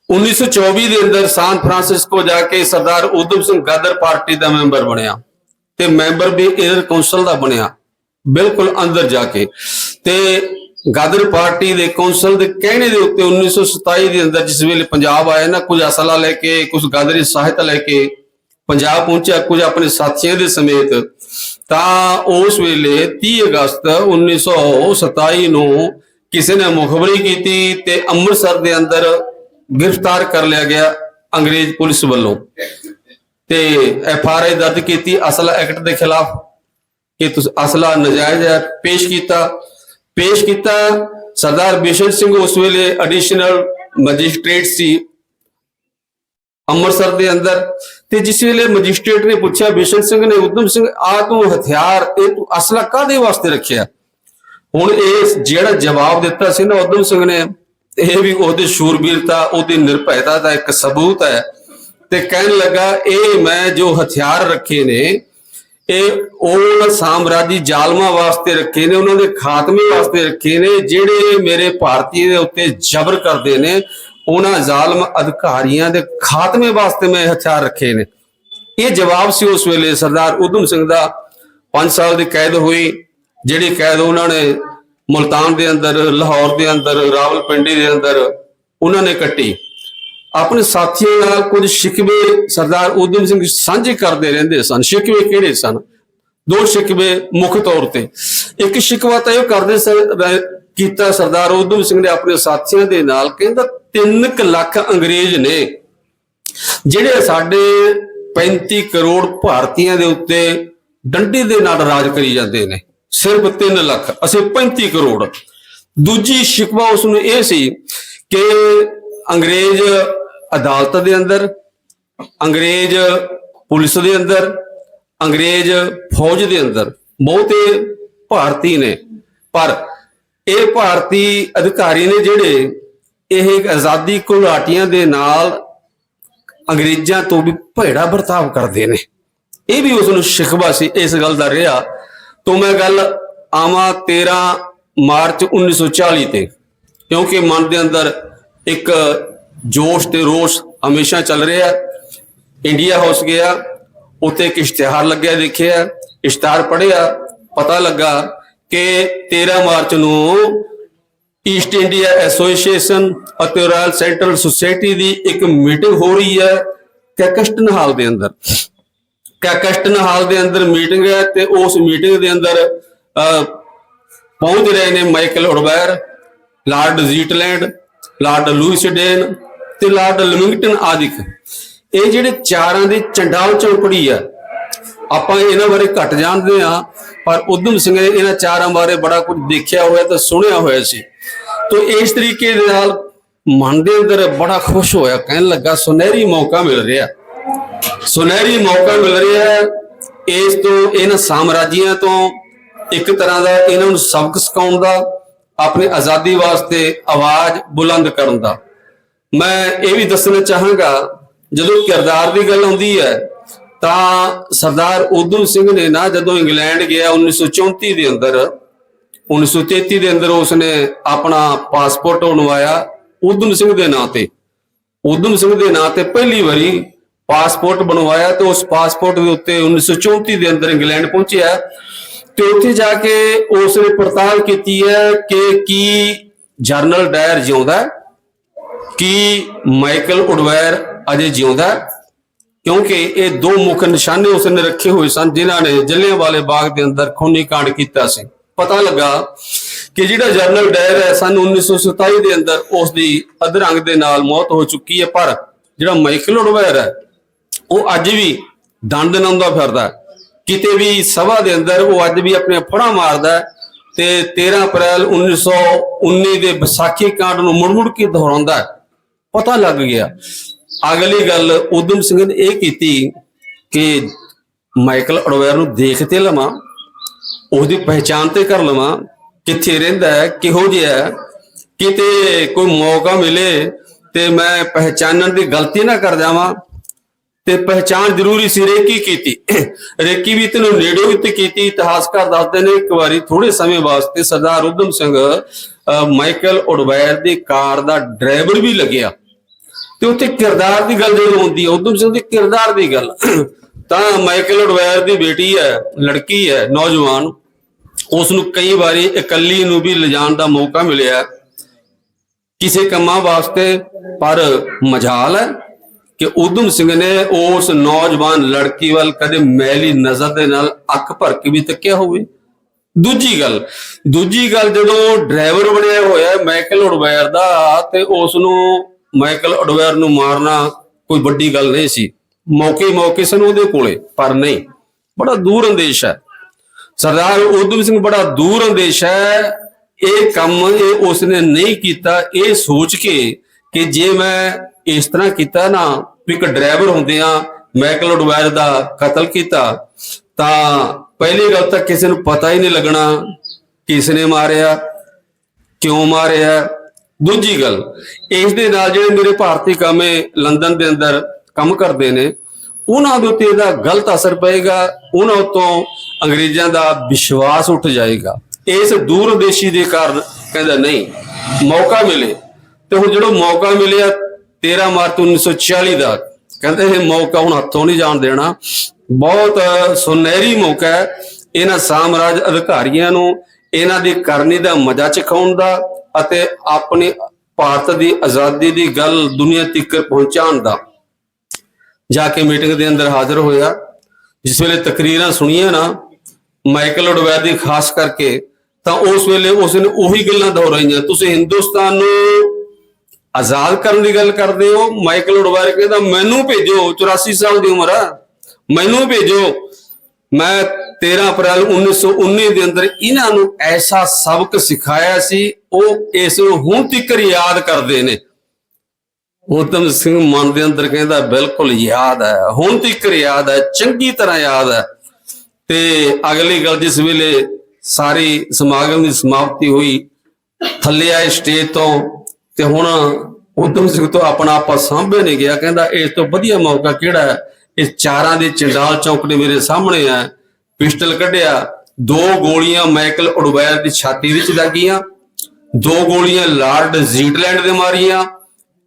1924 ਦੇ ਅੰਦਰ ਸਾਨ ਫਰਾਂਸਿਸਕੋ ਜਾ ਕੇ ਸਰਦਾਰ ਉਦਮ ਸਿੰਘ ਗਦਰ ਪਾਰਟੀ ਦਾ ਮੈਂਬਰ ਬਣਿਆ ਤੇ ਮੈਂਬਰ ਵੀ ਏਅਰ ਕੌਂਸਲ ਦਾ ਬਣਿਆ, ਬਿਲਕੁਲ ਅੰਦਰ ਜਾ ਕੇ। ਤੇ ਗਾਦਰ ਪਾਰਟੀ ਦੇ ਕੌਂਸਲ ਦੇ ਕਹਿਣੇ ਦੇ ਉੱਤੇ 1927 ਦੇ ਅੰਦਰ ਜਿਸ ਵੇਲੇ ਪੰਜਾਬ ਆਇਆ ਨਾ, ਕੁਝ ਅਸਲਾ ਲੈ ਕੇ, ਕੁਝ ਗਾਦਰੀ ਸਾਹਿਤ ਲੈ ਕੇ ਪੰਜਾਬ ਪਹੁੰਚਿਆ, ਕੁਝ ਆਪਣੇ ਸਾਥੀਆਂ ਦੇ ਸਮੇਤ ਤਾਂ ਉਸ ਵੇਲੇ 30 ਅਗਸਤ 1927 ਨੂੰ ਕਿਸੇ ਨੇ ਮੁਖਬਰੀ ਕੀਤੀ ਤੇ ਅੰਮ੍ਰਿਤਸਰ ਦੇ ਅੰਦਰ ਗ੍ਰਿਫਤਾਰ ਕਰ ਲਿਆ ਗਿਆ ਅੰਗਰੇਜ਼ ਪੁਲਿਸ ਵੱਲੋਂ। ਤੇ ਐਫ ਆਰ ਆਈ ਦਰਜ ਕੀਤੀ ਅਸਲਾ ਐਕਟ ਦੇ ਖਿਲਾਫ ਕਿ ਤੁਸੀਂ, ਅਸਲਾ ਨਜਾਇਜ਼ ਹੈ, ਪੇਸ਼ ਕੀਤਾ। ਪੇਸ਼ ਕੀਤਾ ਸਰਦਾਰ ਬਿਸ਼ਨ ਸਿੰਘ ਉਸ ਵੇਲੇ ਐਡੀਸ਼ਨਲ ਮੈਜਿਸਟ੍ਰੇਟ ਸੀ ਅੰਮ੍ਰਿਤਸਰ ਦੇ ਅੰਦਰ। ਤੇ ਜਿਸ ਵੇਲੇ ਮੈਜਿਸਟ੍ਰੇਟ ਨੇ ਪੁੱਛਿਆ, ਬਿਸ਼ਨ ਸਿੰਘ ਨੇ ਉਦਮ ਸਿੰਘ, ਆ ਤੂੰ ਹਥਿਆਰ ਇਹ ਤੂੰ ਅਸਲਾ ਕਾਦੇ ਵਾਸਤੇ ਰੱਖਿਆ? ਹੁਣ ਇਹ ਜਿਹੜਾ ਜਵਾਬ ਦਿੱਤਾ ਸੀ ਨਾ ਉਦਮ ਸਿੰਘ ਨੇ, ਇਹ ਵੀ ਉਹਦੇ ਸ਼ੂਰਬੀਰਤਾ ਉਹਦੀ ਨਿਰਭੈਤਾ ਦਾ ਇੱਕ ਸਬੂਤ ਹੈ ਤੇ ਕਹਿਣ ਲੱਗਾ, ਇਹ ਮੈਂ ਜੋ ਹਥਿਆਰ ਰੱਖੇ ਨੇ, ਇਹ ਉਹ ਸਾਮਰਾਜੀ ਜ਼ਾਲਮਾਂ ਵਾਸਤੇ ਰੱਖੇ ਨੇ, ਉਹਨਾਂ ਦੇ ਖਾਤਮੇ ਵਾਸਤੇ ਰੱਖੇ ਨੇ, ਜਿਹੜੇ ਮੇਰੇ ਭਾਰਤੀ ਦੇ ਉੱਤੇ ਜ਼ਬਰ ਕਰਦੇ ਨੇ ਉਹਨਾਂ ਜ਼ਾਲਮ ਅਧਿਕਾਰੀਆਂ ਦੇ ਖਾਤਮੇ ਵਾਸਤੇ ਮੈਂ ਹਥਿਆਰ ਰੱਖੇ ਨੇ। ਇਹ ਜਵਾਬ ਸੀ ਉਸ ਵੇਲੇ ਸਰਦਾਰ ਉਦਮ ਸਿੰਘ ਦਾ। 5 ਸਾਲ ਦੀ ਕੈਦ ਹੋਈ, ਜਿਹੜੀ ਕੈਦ ਉਹਨਾਂ ਨੇ ਮੁਲਤਾਨ ਦੇ ਅੰਦਰ, ਲਾਹੌਰ ਦੇ ਅੰਦਰ, ਰਾਵਲਪਿੰਡੀ ਦੇ ਅੰਦਰ ਉਹਨਾਂ ਨੇ ਕੱਟੀ। ਆਪਣੇ ਸਾਥੀਆਂ ਨਾਲ ਕੁਝ ਸ਼ਿਕਵੇ ਸਰਦਾਰ ਉਦਮ ਸਿੰਘ ਸਾਂਝੇ ਕਰਦੇ ਰਹਿੰਦੇ ਸਨ। ਸ਼ਿਕਵੇ ਕਿਹੜੇ ਸਨ? ਦੋ ਸ਼ਿਕਵੇ ਮੁੱਖ ਤੌਰ ਤੇ। ਇੱਕ ਸ਼ਿਕਵਾ ਤਾਂ ਇਹ ਕਰਦੇ ਸਨ ਕੀਤਾ ਸਰਦਾਰ ਉਦਮ ਸਿੰਘ ਨੇ ਆਪਣੇ ਸਾਥੀਆਂ ਦੇ ਨਾਲ, ਕਹਿੰਦਾ 3 ਲੱਖ ਅੰਗਰੇਜ਼ ਨੇ, ਜਿਹੜੇ ਸਾਡੇ 35 ਕਰੋੜ ਭਾਰਤੀਆਂ ਦੇ ਉੱਤੇ ਡੰਡੇ ਦੇ ਨਾਲ ਰਾਜ ਕਰੀ ਜਾਂਦੇ ਨੇ, ਸਿਰਫ 3 ਲੱਖ, ਅਸੀਂ 35 ਕਰੋੜ। ਦੂਜੀ ਸ਼ਿਕਵਾ ਉਸ ਨੂੰ ਇਹ ਸੀ ਕਿ ਅੰਗਰੇਜ਼ ਅਦਾਲਤ ਦੇ ਅੰਦਰ, ਅੰਗਰੇਜ਼ ਪੁਲਿਸ ਦੇ ਅੰਦਰ, ਅੰਗਰੇਜ਼ ਫੌਜ ਦੇ ਅੰਦਰ ਬਹੁਤੇ ਭਾਰਤੀ ਨੇ। ਪਰ ਇਹ ਭਾਰਤੀ ਅਧਿਕਾਰੀ ਨੇ ਜਿਹੜੇ ਇਹ ਆਜ਼ਾਦੀ ਘੁਲਾਟੀਆਂ ਦੇ ਨਾਲ ਅੰਗਰੇਜ਼ਾਂ ਤੋਂ ਵੀ ਭੈੜਾ ਵਰਤਾਵ ਕਰਦੇ ਨੇ। ਇਹ ਵੀ ਉਸ ਨੂੰ ਸ਼ਿਕਵਾ ਸੀ, ਇਸ ਗੱਲ ਦਾ ਰਿਹਾ। ਤੋਂ ਮੈਂ ਗੱਲ ਆਵਾਂ 13 ਮਾਰਚ 1940 ਤੇ, ਕਿਉਂਕਿ ਮਨ ਦੇ ਅੰਦਰ ਇੱਕ ਜੋਸ਼ ਤੇ ਰੋਸ਼ ਹਮੇਸ਼ਾ ਚੱਲ ਰਿਹਾ। ਇੰਡੀਆ ਹਾਊਸ ਗਿਆ, ਉੱਥੇ ਇੱਕ ਇਸ਼ਤਿਹਾਰ ਲੱਗਿਆ, ਦੇਖਿਆ, ਇਸ਼ਤਿਹਾਰ ਪੜਿਆ ਪਤਾ ਲੱਗਾ ਕਿ 13 ਮਾਰਚ ਨੂੰ ਈਸਟ ਇੰਡੀਆ ਐਸੋਸੀਏਸ਼ਨ ਅਤੇ ਰਾਇਲ ਸੈਂਟਰਲ ਸੁਸਾਇਟੀ ਦੀ ਇੱਕ ਮੀਟਿੰਗ ਹੋ ਰਹੀ ਹੈ ਕੈਕਸਟਨ ਹਾਲ ਦੇ ਅੰਦਰ। ਕੈਕਸਟਨ ਹਾਲ ਦੇ ਅੰਦਰ ਮੀਟਿੰਗ ਹੈ ਤੇ ਉਸ ਮੀਟਿੰਗ ਦੇ ਅੰਦਰ ਪਹੁੰਚ ਰਹੇ ਨੇ Michael O'Dwyer Lord Zetland Lord Louis Dane ਤੇ ਲਾਰਡ ਲਿਵਿੰਗਟਨ ਆਦਿਕ ਇਹ ਜਿਹੜੇ ਚਾਰਾਂ ਦੀ ਚੰਡਾਲ ਚੌਕੜੀ ਆ, ਆਪਾਂ ਇਹਨਾਂ ਬਾਰੇ ਘੱਟ ਜਾਣਦੇ ਆ ਪਰ ਉਦਮ ਸਿੰਘ ਨੇ ਇਹਨਾਂ ਚਾਰਾਂ ਬਾਰੇ ਬੜਾ ਕੁਝ ਦੇਖਿਆ ਹੋਇਆ ਤੇ ਸੁਣਿਆ ਹੋਇਆ ਸੀ। ਤੋ ਇਸ ਤਰੀਕੇ ਦੇ ਨਾਲ ਮਨ ਦੇ ਅੰਦਰ ਬੜਾ ਖੁਸ਼ ਹੋਇਆ, ਕਹਿਣ ਲੱਗਾ, ਸੁਨਹਿਰੀ ਮੌਕਾ ਮਿਲ ਰਿਹਾ। ਸੁਨਹਿਰੀ ਮੌਕਾ ਮਿਲ ਰਿਹਾ ਹੈ। ਇਸ ਤੋਂ ਇਹਨਾਂ ਸਾਮਰਾਜੀਆਂ ਤੋਂ ਇੱਕ ਤਰ੍ਹਾਂ ਦਾ ਇਹਨਾਂ ਨੂੰ ਸਬਕ ਸਿਖਾਉਣ ਦਾ, ਆਪਣੀ ਆਜ਼ਾਦੀ ਵਾਸਤੇ ਆਵਾਜ਼ ਬੁਲੰਦ ਕਰਨ ਦਾ। ਮੈਂ ਇਹ ਵੀ ਦੱਸਣਾ ਚਾਹਾਂਗਾ, ਜਦੋਂ ਕਿਰਦਾਰ ਦੀ ਗੱਲ ਆਉਂਦੀ ਹੈ, ਤਾਂ ਸਰਦਾਰ ਉਦਮ ਸਿੰਘ ਨੇ ਨਾ ਜਦੋਂ ਇੰਗਲੈਂਡ ਗਿਆ 1934 ਦੇ ਅੰਦਰ 1933 ਦੇ ਅੰਦਰ ਉਸਨੇ ਆਪਣਾ ਪਾਸਪੋਰਟ ਬਣਵਾਇਆ ਉਦਮ ਸਿੰਘ ਦੇ ਨਾਂ ਤੇ। ਉਦਮ ਸਿੰਘ ਦੇ ਨਾਂ ਤੇ ਪਹਿਲੀ ਵਾਰੀ ਪਾਸਪੋਰਟ ਬਣਵਾਇਆ ਤੇ ਉਸ ਪਾਸਪੋਰਟ ਦੇ ਉੱਤੇ 1934 ਦੇ ਅੰਦਰ ਇੰਗਲੈਂਡ ਪਹੁੰਚਿਆ ਤੇ ਉੱਥੇ ਜਾ ਕੇ ਉਸਨੇ ਪੜਤਾਲ ਕੀਤੀ ਹੈ ਕਿ ਕੀ ਜਰਨਲ ਡਾਇਰ ਜਿਉਂਦਾ ਕੀ ਮਾਈਕਲ ਉਡਵੈਰ ਅਜੇ ਜਿਉਂਦਾ ਕਿਉਂਕਿ ਇਹ ਦੋ ਮੁੱਖ ਨਿਸ਼ਾਨੇ ਉਸਨੇ ਰੱਖੇ ਹੋਏ ਸਨ ਜਿਨ੍ਹਾਂ ਨੇ ਜਲਿਆਂਵਾਲੇ ਬਾਗ ਦੇ ਅੰਦਰ ਖੂਨੀ ਕਾਂਡ ਕੀਤਾ ਸੀ। ਪਤਾ ਲੱਗਾ ਕਿ ਜਿਹੜਾ ਜਨਰਲ ਡਾਇਰ ਹੈ ਸਨ 1927 ਦੇ ਅੰਦਰ, ਉਸ ਦੀ ਅਧਰੰਗ ਦੇ ਨਾਲ ਮੌਤ ਹੋ ਚੁੱਕੀ ਹੈ, ਪਰ ਜਿਹੜਾ ਮਾਈਕਲ ਉਡਵਾਇਰ ਹੈ, ਉਹ ਅੱਜ ਵੀ ਦੰਦ ਨਾਉਂਦਾ ਫਿਰਦਾ ਕਿਤੇ ਵੀ ਸਭਾ ਦੇ ਅੰਦਰ ਉਹ ਅੱਜ ਵੀ ਆਪਣੇ ਫੜਾ ਮਾਰਦਾ ਹੈ ਤੇ 13 ਅਪ੍ਰੈਲ 1919 ਦੇ ਵਿਸਾਖੀ ਕਾਂਡ ਨੂੰ ਮੁੜ-ਮੁੜ ਕੇ ਦੁਹਰਾਉਂਦਾ ਹੈ। ਪਤਾ ਲੱਗ ਗਿਆ। ਅਗਲੀ ਗੱਲ ਉਦਮ ਸਿੰਘ ਨੇ ਇਹ ਕੀਤੀ ਕਿ ਮਾਈਕਲ ਅਡਵਾਇਰ ਨੂੰ ਦੇਖ ਤੇ ਲਵਾਂ ਉਹਦੀ ਪਹਿਚਾਣ ਤੇ ਕਰ ਲਵਾਂ ਕਿੱਥੇ ਰਹਿੰਦਾ ਹੈ, ਕਿਹੋ ਜਿਹਾ ਹੈ, ਕਿਤੇ ਕੋਈ ਮੌਕਾ ਮਿਲੇ ਤੇ ਮੈਂ ਪਹਿਚਾਨਣ ਦੀ ਗਲਤੀ ਨਾ ਕਰ ਜਾਵਾਂ ਤੇ ਪਹਿਚਾਣ ਜ਼ਰੂਰੀ ਸੀ ਰੇਕੀ ਕੀਤੀ। ਰੇਕੀ ਵੀ ਤੈਨੂੰ ਨੇੜੋਂ ਵੀ ਤੇ ਕੀਤੀ, ਇਤਿਹਾਸਕਾਰ ਦੱਸਦੇ ਨੇ ਇੱਕ ਵਾਰੀ ਥੋੜੇ ਸਮੇਂ ਵਾਸਤੇ ਸਰਦਾਰ ਉਦਮ ਸਿੰਘ ਮਾਈਕਲ ਉਡਵਾਇਰ ਦੀ ਕਾਰ ਦਾ ਡਰਾਈਵਰ ਵੀ ਲੱਗਿਆ। ਤੇ ਉੱਥੇ ਕਿਰਦਾਰ ਦੀ ਗੱਲ ਜਦੋਂ ਹੁੰਦੀ ਹੈ ਉਦਮ ਸਿੰਘ ਦੇ ਕਿਰਦਾਰ ਦੀ ਗੱਲ। ਤਾਂ ਮਾਈਕਲ ਉਡਵਾਇਰ ਦੀ ਬੇਟੀ ਹੈ, ਲੜਕੀ ਹੈ, ਨੌਜਵਾਨ। ਉਸ ਨੂੰ ਕਈ ਵਾਰੀ ਇਕੱਲੀ ਨੂੰ ਵੀ ਲਿਜਾਣ ਦਾ ਮੌਕਾ ਮਿਲਿਆ। ਕਿਸੇ ਕੰਮਾਂ ਵਾਸਤੇ ਪਰ ਮਜਾਲ ਹੈ ਕਿ ਉਦਮ ਸਿੰਘ ਨੇ ਉਸ ਨੌਜਵਾਨ ਲੜਕੀ ਵੱਲ ਕਦੇ ਮੈਲੀ ਨਜ਼ਰ ਦੇ ਨਾਲ ਅੱਖ ਭਰ ਕੇ ਵੀ ਤੱਕਿਆ ਹੋਵੇ। ਦੂਜੀ ਗੱਲ ਦੂਜੀ ਗੱਲ ਜਦੋਂ ਡਰਾਈਵਰ ਬਣਿਆ ਹੋਇਆ ਹੈ ਮਾਈਕਲ ਉਡਵਾਇਰ ਦਾ ਤੇ ਉਸ ਨੂੰ ਮਾਈਕਲ ਉਡਵਾਇਰ ਨੂੰ ਮਾਰਨਾ ਕੋਈ ਵੱਡੀ ਗੱਲ ਨਹੀਂ ਸੀ। ਮੌਕੇ ਮੌਕੇ ਸਨ ਉਹਦੇ ਕੋਲੇ, ਪਰ ਨਹੀਂ। ਬੜਾ ਦੂਰ ਅੰਦੇਸ਼ ਹੈ। ਸਰਦਾਰ ਉਦਮ ਸਿੰਘ ਬੜਾ ਦੂਰ ਅੰਦੇਸ਼ ਹੈ। ਇਹ ਕੰਮ ਇਹ ਉਸਨੇ ਨਹੀਂ ਕੀਤਾ। ਇਹ ਸੋਚ ਕੇ ਕਿ ਜੇ ਮੈਂ ਇਸ ਤਰ੍ਹਾਂ ਕੀਤਾ ਨਾ, ਵੀ ਇੱਕ ਡਰਾਈਵਰ ਹੁੰਦੇ ਆ ਮਾਈਕਲ ਉਡਵਾਇਰ ਦਾ ਕਤਲ ਕੀਤਾ, ਤਾਂ ਪਹਿਲੀ ਗੱਲ ਤਾਂ ਕਿਸੇ ਨੂੰ ਪਤਾ ਹੀ ਨਹੀਂ ਲੱਗਣਾ ਕਿਸ ਨੇ ਮਾਰਿਆ, ਕਿਉਂ ਮਾਰਿਆ। ਦੂਜੀ ਗੱਲ, ਇਸ ਦੇ ਨਾਲ ਜਿਹੜੇ ਮੇਰੇ ਭਾਰਤੀ ਕਾਮੇ ਲੰਡਨ ਦੇ ਅੰਦਰ ਕੰਮ ਕਰਦੇ ਨੇ ਉਹਨਾਂ ਦੇ ਉੱਤੇ ਇਹਦਾ ਗਲਤ ਅਸਰ ਪਏਗਾ, ਉਹਨਾਂ ਉਤੋਂ ਅੰਗਰੇਜ਼ਾਂ ਦਾ ਵਿਸ਼ਵਾਸ ਉੱਠ ਜਾਏਗਾ। ਇਸ ਦੂਰਦੇਸ਼ੀ ਦੇ ਕਾਰਨ ਕਹਿੰਦਾ, ਨਹੀਂ, ਮੌਕਾ ਮਿਲੇ। ਤੇ ਹੁਣ ਜਿਹੜਾ ਮੌਕਾ ਮਿਲਿਆ 13 ਮਾਰਚ 1940 ਦਾ, ਕਹਿੰਦੇ ਇਹ ਮੌਕਾ ਹੁਣ ਹੱਥੋਂ ਨਹੀਂ ਜਾਣ ਦੇਣਾ। ਬਹੁਤ ਸੁਨਹਿਰੀ ਮੌਕਾ ਹੈ। ਇਹਨਾਂ ਸਾਮਰਾਜ ਅਧਿਕਾਰੀਆਂ ਨੂੰ ਇਹਨਾਂ ਦੀ ਕਰਨੀ ਦਾ ਮਜ਼ਾ ਚਖਾਉਣ ਦਾ ਅਤੇ ਆਪਣੀ ਭਾਰਤ ਦੀ ਆਜ਼ਾਦੀ ਦੀ ਗੱਲ ਦੁਨੀਆ ਤੱਕ ਪਹੁੰਚਾਉਣ ਦਾ ਜਾ ਕੇ ਮੀਟਿੰਗ ਦੇ ਅੰਦਰ ਹਾਜ਼ਰ ਹੋਇਆ, ਜਿਸ ਵੇਲੇ ਤਕਰੀਰਾਂ ਸੁਣੀਆਂ ਨਾ, ਮਾਈਕਲ ਅਡਵਾਇਰ ਦੀ ਖਾਸ ਕਰਕੇ, ਤਾਂ ਉਸ ਵੇਲੇ ਉਸ ਨੇ ਉਹੀ ਗੱਲਾਂ ਦੁਹਰਾਈਆਂ। ਤੁਸੀਂ ਹਿੰਦੁਸਤਾਨ ਨੂੰ ਆਜ਼ਾਦ ਕਰਨ ਦੀ ਗੱਲ ਕਰਦੇ ਹੋ, ਮਾਈਕਲ ਅਡਵਾਇਰ ਕਹਿੰਦਾ, ਮੈਨੂੰ ਭੇਜੋ 84 ਸਾਲ ਦੀ ਉਮਰ ਆ, ਮੈਨੂੰ ਭੇਜੋ। ਮੈਂ 13 ਅਪ੍ਰੈਲ 1919 ਦੇ ਅੰਦਰ ਇਹਨਾਂ ਨੂੰ ਐਸਾ ਸਬਕ ਸਿਖਾਇਆ ਸੀ, ਉਹ ਇਸ ਨੂੰ ਹੁਣ ਤੱਕ ਯਾਦ ਕਰਦੇ ਨੇ। ਉਤਮ ਸਿੰਘ ਮਨ ਦੇ ਅੰਦਰ ਕਹਿੰਦਾ, ਬਿਲਕੁਲ ਯਾਦ ਹੈ। ਹੁਣ ਤੱਕ ਯਾਦ ਹੈ, ਚੰਗੀ ਤਰ੍ਹਾਂ ਯਾਦ ਹੈ। ਤੇ ਅਗਲੀ ਗੱਲ, ਜਿਸ ਵੇਲੇ ਸਾਰੀ ਸਮਾਗਮ ਦੀ ਸਮਾਪਤੀ ਹੋਈ, ਥੱਲੇ ਆਏ ਸਟੇਜ ਤੋਂ, ਤੇ ਹੁਣ ਉਤਮ ਸਿੰਘ ਤੋਂ ਆਪਣਾ ਆਪਾ ਸਾਂਭੇ ਨਹੀਂ ਗਿਆ। ਕਹਿੰਦਾ, ਇਸ ਤੋਂ ਵਧੀਆ ਮੌਕਾ ਕਿਹੜਾ ਹੈ? ਇਹ ਚਾਰਾਂ ਦੇ ਚੰਡਾਲ ਚੌਂਕ ਨੇ ਮੇਰੇ ਸਾਹਮਣੇ ਆ ਪਿਸਟਲ ਕੱਢਿਆ। ਦੋ ਗੋਲੀਆਂ ਮਾਈਕਲ ਉਡਵਾਇਰ ਦੀ ਛਾਤੀ ਵਿੱਚ ਲੱਗੀਆਂ। ਦੋ ਗੋਲੀਆਂ ਲਾਰਡ ਜ਼ੀਟਲੈਂਡ ਦੇ ਮਾਰੀਆਂ।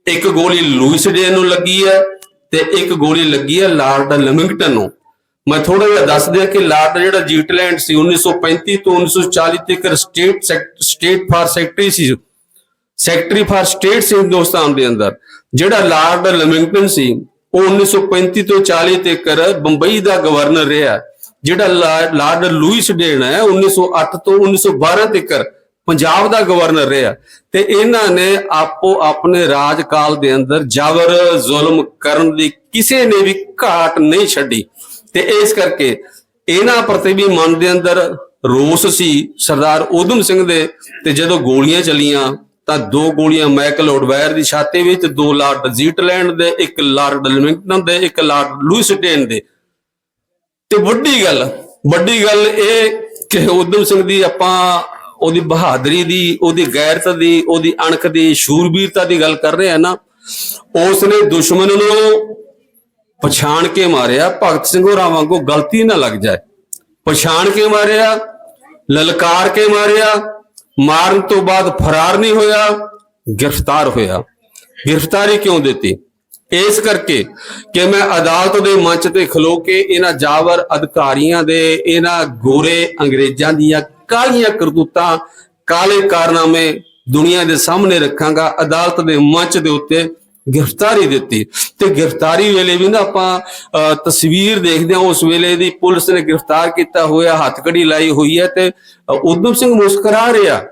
ਇੱਕ ਗੋਲੀ ਲੂਇਸ ਡੇ ਨੂੰ ਲੱਗੀ ਹੈ ਤੇ ਇੱਕ ਗੋਲੀ ਲੱਗੀ ਹੈ ਲਾਰਡ ਲਮਿੰਗਟਨ ਨੂੰ। ਮੈਂ ਥੋੜਾ ਜਿਹਾ ਦੱਸ ਦਿਆਂ ਕਿ ਲਾਰਡ ਜਿਹੜਾ ਜੀਟਲੈਂਡ ਸੀ 1935 ਤੋਂ 1940 ਤੱਕ ਸਟੇਟ ਸਟੇਟ ਫਾਰ ਸੈਕਟਰੀ ਸੀ। ਸੈਕਟਰੀ ਫਾਰ ਸਟੇਟ ਸੀ ਹਿੰਦੁਸਤਾਨ ਦੇ ਅੰਦਰ। ਜਿਹੜਾ ਲਾਰਡ ਲਮਿੰਗਟਨ ਸੀ, ਉਹ 1935 ਤੋਂ 40 ਤੱਕ ਬੰਬਈ ਦਾ ਗਵਰਨਰ ਰਿਹਾ। ਜਿਹੜਾ ਲਾ- ਲਾਰਡ ਲੂਇਸ ਡੇਨ ਹੈ 1908 ਤੋਂ 1912 ਤੱਕ ਪੰਜਾਬ ਦਾ ਗਵਰਨਰ ਰਿਹਾ ਤੇ ਇਹਨਾਂ ਨੇ ਆਪੋ ਆਪਣੇ ਰਾਜਕਾਲ ਦੇ ਅੰਦਰ ਜ਼ਬਰ ਜ਼ੁਲਮ ਕਰਨ ਦੀ ਕਿਸੇ ਨੇ ਵੀ ਘਾਟ ਨਹੀਂ ਛੱਡੀ। ਤੇ ਇਸ ਕਰਕੇ ਇਹਨਾਂ ਪ੍ਰਤੀ ਵੀ ਮਨ ਦੇ ਅੰਦਰ ਰੋਸ ਸੀ ਸਰਦਾਰ ਊਧਮ ਸਿੰਘ ਦੇ ਤੇ ਜਦੋਂ ਗੋਲੀਆਂ ਚੱਲੀਆਂ ਤਾਂ ਦੋ ਗੋਲੀਆਂ ਮਾਈਕਲ ਉਡਵਾਇਰ ਦੀ ਛਾਤੀ ਵਿੱਚ, ਦੋ ਲਾਰਡ ਜ਼ੀਟਲੈਂਡ ਦੇ, ਇੱਕ ਲਾਰਡ ਲਿਮਿੰਗਟਨ ਦੇ, ਇੱਕ ਲਾਰਡ ਲੂਇਸ ਡੇਨ ਦੇ। ਤੇ ਵੱਡੀ ਗੱਲ ਵੱਡੀ ਗੱਲ ਇਹ ਕਿ ਉਦਮ ਸਿੰਘ ਦੀ ਆਪਾਂ ਉਹਦੀ ਬਹਾਦਰੀ ਦੀ, ਉਹਦੀ ਗੈਰਤ ਦੀ, ਉਹਦੀ ਅਣਖ ਦੀ, ਸ਼ੂਰਬੀਰਤਾ ਦੀ ਗੱਲ ਕਰ ਰਹੇ ਆ ਨਾ ਉਸ ਨੇ ਦੁਸ਼ਮਣ ਨੂੰ ਪਛਾਣ ਕੇ ਮਾਰਿਆ। ਭਗਤ ਸਿੰਘ ਹੋਰਾਂ ਵਾਂਗੂ ਗਲਤੀ ਨਾ ਲੱਗ ਜਾਏ। ਪਛਾਣ ਕੇ ਮਾਰਿਆ, ਲਲਕਾਰ ਕੇ ਮਾਰਿਆ, ਮਾਰਨ ਤੋਂ ਬਾਅਦ ਫਰਾਰ ਨਹੀਂ ਹੋਇਆ, ਗ੍ਰਿਫਤਾਰ ਹੋਇਆ। ਗ੍ਰਿਫਤਾਰੀ ਕਿਉਂ ਦਿੱਤੀ? ਇਸ ਕਰਕੇ ਕਿ ਮੈਂ ਅਦਾਲਤ ਦੇ ਮੰਚ ਤੇ ਖਲੋ ਕੇ ਇਹਨਾਂ ਜਾਵਰ ਅਧਿਕਾਰੀਆਂ ਦੇ, ਇਹਨਾਂ ਗੋਰੇ ਅੰਗਰੇਜ਼ਾਂ ਦੀਆਂ ਕਾਲੀਆਂ ਕਰਤੂਤਾਂ ਕਾਲੇ ਕਾਰਨਾਮੇ ਦੁਨੀਆ ਦੇ ਸਾਹਮਣੇ ਰੱਖਾਂਗਾ ਅਦਾਲਤ ਦੇ ਮੰਚ ਦੇ ਉੱਤੇ ਗ੍ਰਿਫਤਾਰੀ ਦਿੱਤੀ। ਤੇ ਗ੍ਰਿਫਤਾਰੀ ਵੇਲੇ ਵੀ ਨਾ ਆਪਾਂ ਤਸਵੀਰ ਦੇਖਦੇ ਹਾਂ ਉਸ ਵੇਲੇ ਦੀ ਪੁਲਿਸ ਨੇ ਗ੍ਰਿਫਤਾਰ ਕੀਤਾ ਹੋਇਆ ਹੱਥਕੜੀ ਲਾਈ ਹੋਈ ਹੈ ਤੇ ਅਹ, ਉਦਮ ਸਿੰਘ ਮੁਸਕਰਾ ਰਿਹਾ।